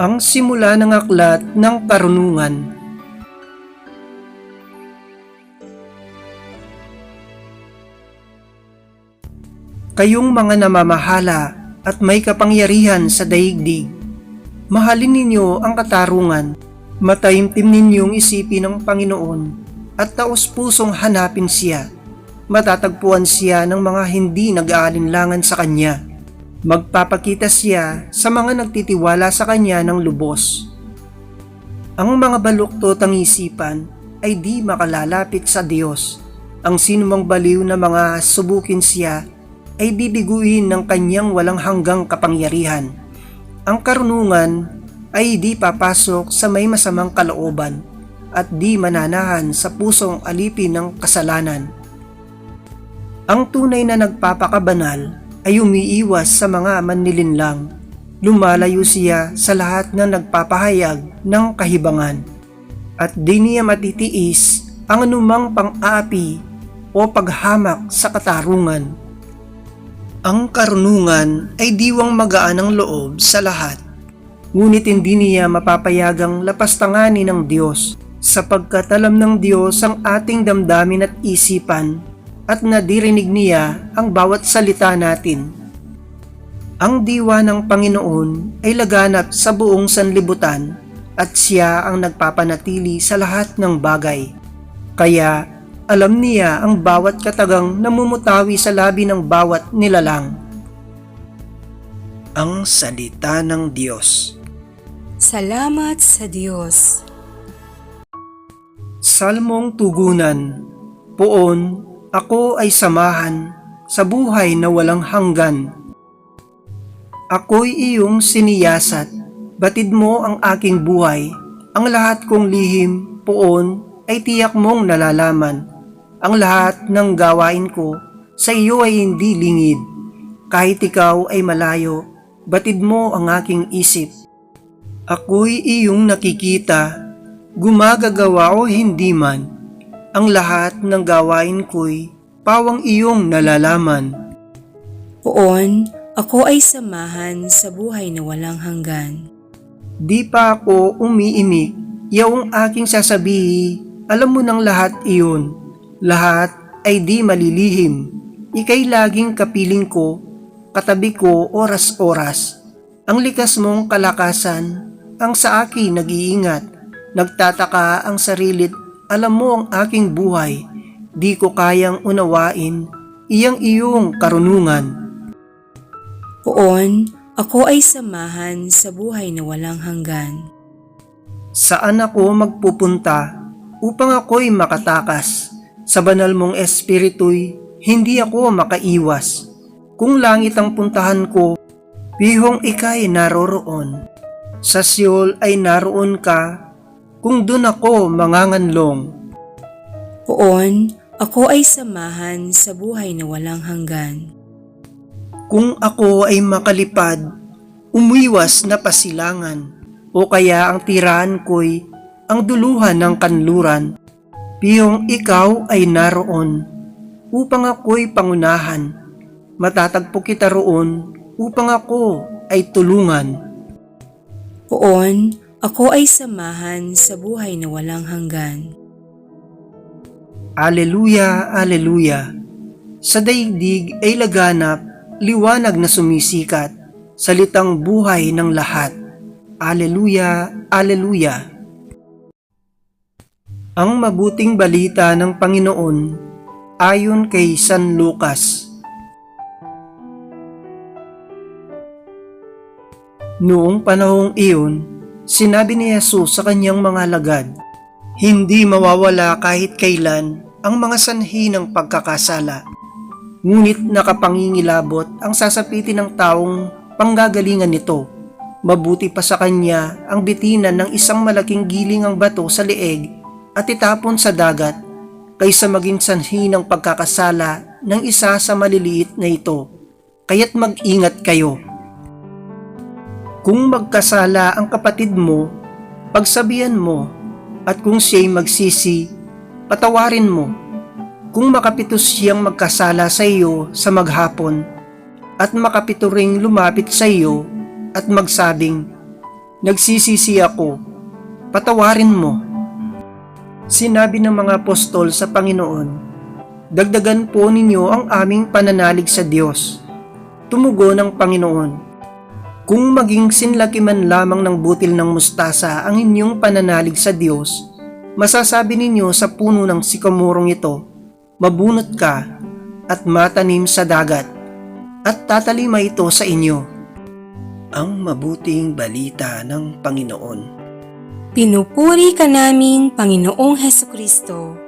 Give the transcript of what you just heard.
Ang simula ng aklat ng karunungan. Kayong mga namamahala at may kapangyarihan sa daigdig, mahalin ninyo ang katarungan, mataimtim ninyong isipin ng Panginoon at taos pusong hanapin siya. Matatagpuan siya ng mga hindi nag-aalinlangan sa Kanya. Magpapakita siya sa mga nagtitiwala sa Kanya ng lubos. Ang mga baluktot ang isipan ay di makalalapit sa Diyos. Ang sinumang baliw na mga subukin siya ay bibiguin ng kanyang walang hanggang kapangyarihan. Ang karunungan ay di papasok sa may masamang kalooban at di mananahan sa pusong alipin ng kasalanan. Ang tunay na nagpapakabanal ay umiiwas sa mga manlilinlang. Lumalayo siya sa lahat na nagpapahayag ng kahibangan at di niya matitiis ang anumang pang-aapi o paghamak sa katarungan. Ang karunungan ay diwang magaan ang loob sa lahat. Ngunit hindi niya mapapayagang lapastanganin ng Diyos sapagkat alam ng Diyos ang ating damdamin at isipan at nadirinig niya ang bawat salita natin. Ang diwa ng Panginoon ay laganap sa buong sanlibutan at siya ang nagpapanatili sa lahat ng bagay. Kaya alam niya ang bawat katagang namumutawi sa labi ng bawat nilalang. Ang Salita ng Diyos Salamat sa Diyos. Salmong Tugunan Poon, ako ay samahan sa buhay na walang hanggan. Ako'y iyong siniyasat, batid mo ang aking buhay, ang lahat kong lihim, poon, ay tiyak mong nalalaman. Ang lahat ng gawain ko sa iyo ay hindi lingid. Kahit ikaw ay malayo, batid mo ang aking isip. Ako'y iyong nakikita, gumagagawa o hindi man. Ang lahat ng gawain ko'y pawang iyong nalalaman. Poon, ako ay samahan sa buhay na walang hanggan. Di pa ako umiimik, yaong aking sasabihi, alam mo ng lahat iyon. Lahat ay di malilihim. Ika'y laging kapiling ko, katabi ko oras-oras. Ang likas mong kalakasan, ang sa akin nag-iingat. Nagtataka ang sarilit, alam mo ang aking buhay. Di ko kayang unawain, iyang iyong karunungan. Poon, ako ay samahan sa buhay na walang hanggan. Saan ako magpupunta upang ako'y makatakas? Sa banal mong espiritu'y hindi ako makaiwas. Kung langit ang puntahan ko, bihong ika'y naroroon. Sa Seoul ay naroon ka, kung dun ako manganganlong. Poon, ako ay samahan sa buhay na walang hanggan. Kung ako ay makalipad, umiwas na pasilangan, o kaya ang tirahan ko'y ang duluhan ng kanluran, piyong ikaw ay naroon, upang ako'y pangunahan, matatagpo kita roon, upang ako ay tulungan. Poon, ako ay samahan sa buhay na walang hanggan. Aleluya, Aleluya. Sa daigdig ay laganap, liwanag na sumisikat, salitang buhay ng lahat. Aleluya, Aleluya. Ang mabuting balita ng Panginoon ayon kay San Lucas. Noong panahong iyon, sinabi ni Jesus sa kanyang mga lagad, Hindi mawawala kahit kailan ang mga sanhi ng pagkakasala. Ngunit nakapangingilabot ang sasapitin ng taong panggagalingan nito. Mabuti pa sa kanya ang bitinan ng isang malaking giling ang bato sa leeg at itapon sa dagat kaysa maging sanhi ng pagkakasala ng isa sa maliliit na ito. Kaya't mag-ingat kayo. Kung magkasala ang kapatid mo, pagsabihan mo, at kung siya'y magsisi, patawarin mo. Kung makapito siyang magkasala sa iyo sa maghapon, at makapito ring lumapit sa iyo at magsabing, Nagsisisi ako. Patawarin mo. Sinabi ng mga apostol sa Panginoon, Dagdagan po ninyo ang aming pananalig sa Diyos. Tumugo ng Panginoon, Kung maging sinlaki man lamang ng butil ng mustasa ang inyong pananalig sa Diyos, masasabi ninyo sa puno ng sikamurong ito, Mabunot ka at matanim sa dagat, at tatalima ito sa inyo. Ang mabuting balita ng Panginoon. Pinupuri ka namin, Panginoong Heso Kristo.